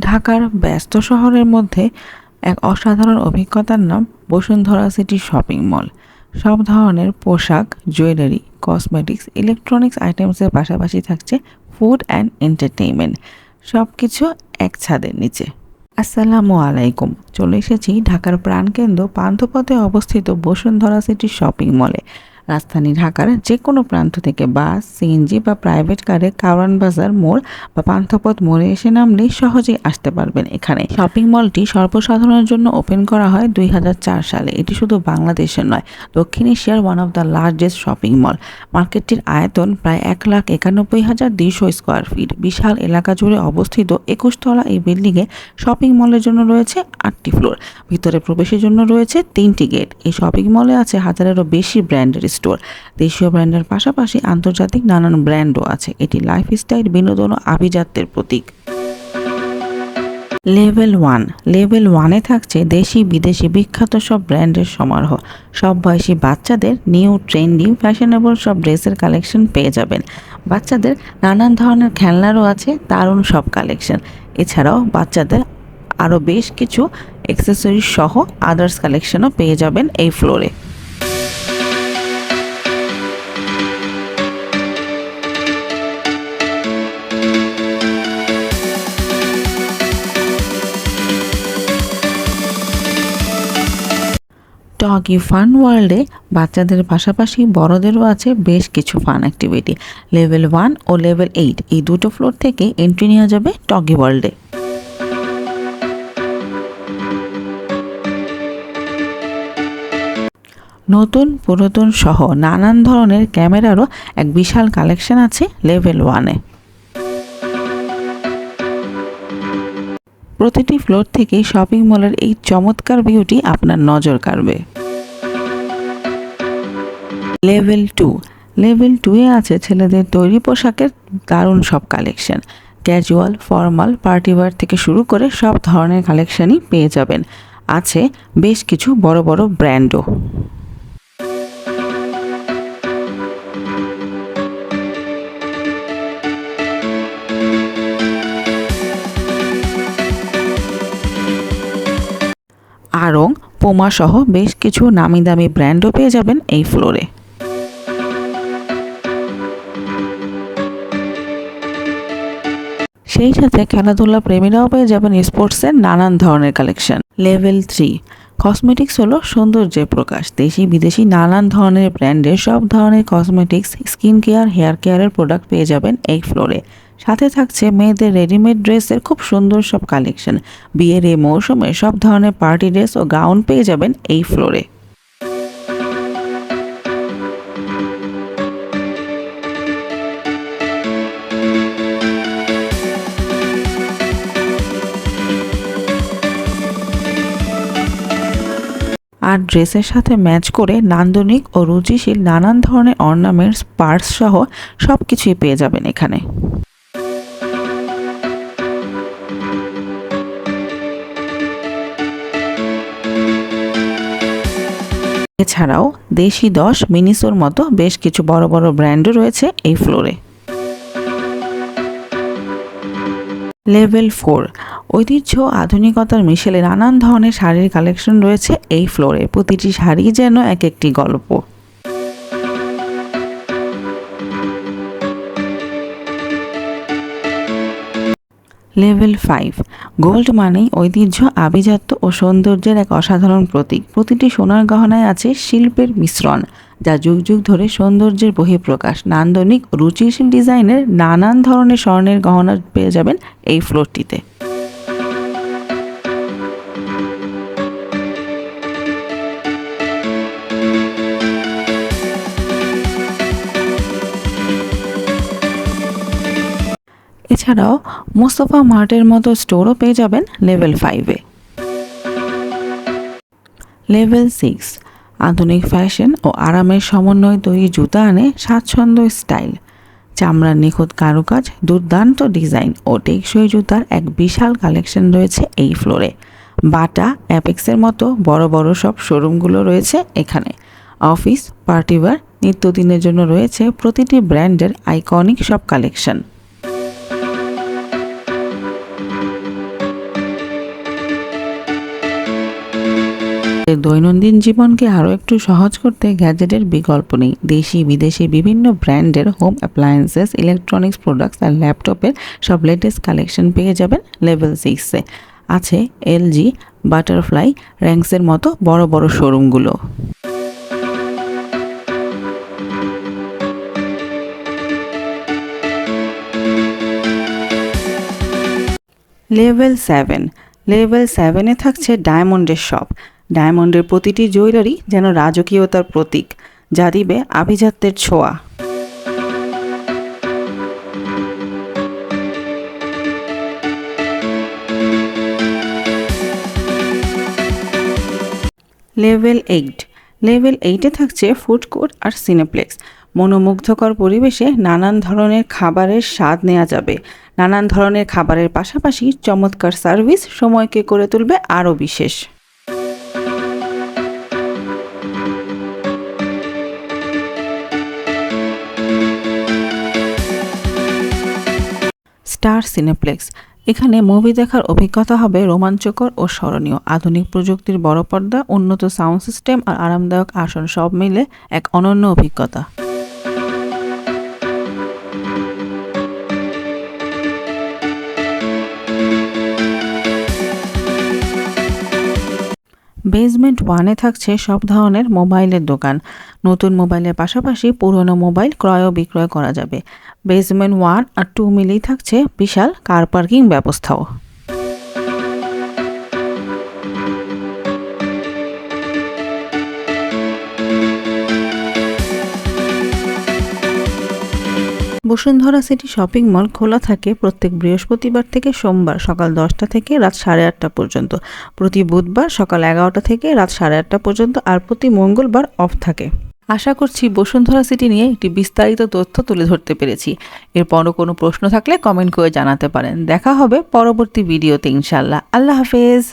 ঢাকার ব্যস্ত শহরের মধ্যে এক অসাধারণ অভিজ্ঞতার নাম বসুন্ধরা সিটি শপিং মল। সব ধরনের পোশাক, জুয়েলারি, কসমেটিক্স, ইলেকট্রনিক্স আইটেমসের পাশাপাশি থাকছে ফুড অ্যান্ড এন্টারটেইনমেন্ট। সব কিছু এক ছাদের নিচে। আসসালামু আলাইকুম। চলে এসেছি ঢাকার প্রাণকেন্দ্র পান্থপথে অবস্থিত বসুন্ধরা সিটি শপিং মলে। রাজধানী ঢাকার যে কোনো প্রান্ত থেকে বাস সিএনজি বা প্রাইভেট কারে কারওয়ান বাজার মোড় বা পান্থপথ মোড়ে এসে নামলেই সহজেই আসতে পারবেন এখানে। শপিং মলটি সর্বসাধারণের জন্য ওপেন করা হয় দুই হাজার চার সালে। এটি শুধু বাংলাদেশের নয়, দক্ষিণ এশিয়ার one of the largest shopping mall মার্কেটটির আয়তন প্রায় এক লাখ একানব্বই হাজার দুইশো স্কোয়ার ফিট বিশাল এলাকা জুড়ে অবস্থিত একুশতলা এই বিল্ডিংয়ে শপিং মলের জন্য রয়েছে আটটি ফ্লোর ভিতরে প্রবেশের জন্য রয়েছে তিনটি গেট এই শপিং মলে আছে হাজারেরও বেশি ব্র্যান্ডের স্টোর। দেশীয় ব্র্যান্ডের পাশাপাশি আন্তর্জাতিক নানান ব্র্যান্ডও আছে। এটি লাইফস্টাইল বিনোদন ও আভিজাত্যের প্রতীক। Level one. লেভেল ওয়ানে থাকছে দেশি বিদেশি বিখ্যাত সব ব্র্যান্ডের সমারোহ। সব বয়সী বাচ্চাদের নিউ, ট্রেন্ডি, ফ্যাশনেবল সব ড্রেসের কালেকশন পেয়ে যাবেন। বাচ্চাদের নানান ধরনের খেলনারও আছে, দারুণ সব কালেকশন। এছাড়াও বাচ্চাদের আরও বেশ কিছু অ্যাক্সেসরিজ সহ আদার্স কালেকশনও পেয়ে যাবেন এই ফ্লোরে টগি ফান ওয়ার্ল্ডে বাচ্চাদের পাশাপাশি বড়দেরও আছে বেশ কিছু ফান অ্যাক্টিভিটি লেভেল ওয়ান ও লেভেল এইট এই দুটো ফ্লোর থেকে এন্ট্রি নেওয়া যাবে টগি ওয়ার্ল্ডে নতুন, পুরাতন সহ নানান ধরনের ক্যামেরারও এক বিশাল কালেকশন আছে লেভেল ওয়ানে প্রতিটি ফ্লোর থেকেই শপিং মলের এই চমৎকার ভিউটি আপনার নজর কাড়বে। লেভেল টু লেভেল টুয়ে আছে ছেলেদের তৈরি পোশাকের দারুণ সব কালেকশন ক্যাজুয়াল ফর্মাল পার্টিওয়ার থেকে শুরু করে সব ধরনের কালেকশনই পেয়ে যাবেন। আছে বেশ কিছু বড় বড় ব্র্যান্ডও আরং পোমা সহ বেশ কিছু নামি দামি ব্র্যান্ডও পেয়ে যাবেন এই ফ্লোরে সেই সাথে খেলাধুলা প্রেমীরাও পেয়ে যাবেন স্পোর্টসের নানান ধরনের কালেকশন। Level three. কসমেটিক্স হলো সৌন্দর্যের প্রকাশ। দেশি, বিদেশি নানান ধরনের ব্র্যান্ডের সব ধরনের কসমেটিক্স, স্কিন কেয়ার, হেয়ার কেয়ারের প্রোডাক্ট পেয়ে যাবেন এই ফ্লোরে। সাথে থাকছে মেয়েদের রেডিমেড ড্রেসের খুব সুন্দর সব কালেকশন। বিয়ের এই মৌসুমে সব ধরনের পার্টি ড্রেস ও গাউন পেয়ে যাবেন এই ফ্লোরে। আর ড্রেসের সাথে ম্যাচ করে নান্দনিক ও রুচিশীল নানান ধরনের অর্নামেন্টস, পার্টস সহ সব কিছুই পেয়ে যাবেন এখানে। এছাড়াও দেশি দশ, মিনিসোর মতো বেশ কিছু বড় বড় ব্র্যান্ডও রয়েছে এই ফ্লোরে। Level four. ঐতিহ্য, আধুনিকতার মিশেলে নানান ধরনের শাড়ির কালেকশন রয়েছে এই ফ্লোরে। প্রতিটি শাড়ি যেন এক একটি গল্প। Level five. গোল্ড মানেই ঐতিহ্য, আভিজাত্য ও সৌন্দর্যের এক অসাধারণ প্রতীক। প্রতিটি সোনার গহনায় আছে শিল্পের মিশ্রণ। যা যুগ যুগ ধরে সৌন্দর্যের বহিঃপ্রকাশ। নান্দনিক, রুচিশীল ডিজাইনের নানান ধরনের স্বর্ণের গহনা পেয়ে যাবেন এই ফ্লোরটিতে। এছাড়াও মোস্তফা মার্টের মতো স্টোরও পেয়ে যাবেন লেভেল ফাইভে। লেভেল সিক্স আধুনিক ফ্যাশন ও আরামের সমন্বয় তৈরি জুতা আনে স্বাচ্ছন্দ্য স্টাইল। চামড়ার নিখুঁত কারুকাজ, দুর্দান্ত ডিজাইন ও টেকসই জুতার এক বিশাল কালেকশন রয়েছে এই ফ্লোরে। বাটা, অ্যাপেক্সের মতো বড় বড় সব শোরুমগুলো রয়েছে এখানে। অফিস, পার্টিওয়ার, নিত্যদিনের জন্য রয়েছে প্রতিটি ব্র্যান্ডের আইকনিক সব কালেকশন। দৈনন্দিন জীবনকে আরও একটু সহজ করতে গ্যাজেটের বিকল্প নেই। দেশি, বিদেশি বিভিন্ন ব্র্যান্ডের হোম অ্যাপ্লায়েন্সেস ইলেকট্রনিক্স প্রোডাক্টস আর ল্যাপটপের সব লেটেস্ট কালেকশন পেয়ে যাবেন লেভেল সিক্সে আছে এলজি বাটারফ্লাই র্যাঙ্কসের মতো বড় বড় শোরুমগুলো লেভেল সেভেন লেভেল সেভেনে থাকছে ডায়মন্ডের শপ ডায়মন্ডের প্রতিটি জুয়েলারি যেন রাজকীয়তার প্রতীক, যা দিবে আভিজাত্যের ছোঁয়া। Level eight. লেভেল এইটে থাকছে ফুড কোর্ট আর সিনেপ্লেক্স। মনোমুগ্ধকর পরিবেশে নানান ধরনের খাবারের স্বাদ নেওয়া যাবে। নানান ধরনের খাবারের পাশাপাশি চমৎকার সার্ভিস সময়কে করে তুলবে আরও বিশেষ। Star cineplex. এখানে মুভি দেখার অভিজ্ঞতা হবে রোমাঞ্চকর ও স্মরণীয়। আধুনিক প্রযুক্তির বড় পর্দা, উন্নত সাউন্ড সিস্টেম আর আরামদায়ক আসন সব মিলে এক অনন্য অভিজ্ঞতা। বেসমেন্ট ওয়ানে থাকছে সব ধরনের মোবাইলের দোকান। নতুন মোবাইলের পাশাপাশি পুরনো মোবাইল ক্রয় ও বিক্রয় করা যাবে। বেসমেন্ট ওয়ান আর টু মিলেই থাকছে বিশাল কার পার্কিং ব্যবস্থাও। বসুন্ধরা সিটি শপিং মল খোলা থাকে প্রত্যেক বৃহস্পতিবার থেকে সোমবার সকাল দশটা থেকে রাত সাড়ে আটটা পর্যন্ত। প্রতি বুধবার সকাল এগারোটা থেকে রাত সাড়ে আটটা পর্যন্ত আর প্রতি মঙ্গলবার অফ থাকে। আশা করছি বসুন্ধরা সিটি নিয়ে একটি বিস্তারিত তথ্য তুলে ধরতে পেরেছি। এরপরও কোনো প্রশ্ন থাকলে কমেন্ট করে জানাতে পারেন। দেখা হবে পরবর্তী ভিডিওতে ইনশাল্লাহ আল্লাহ হাফেজ।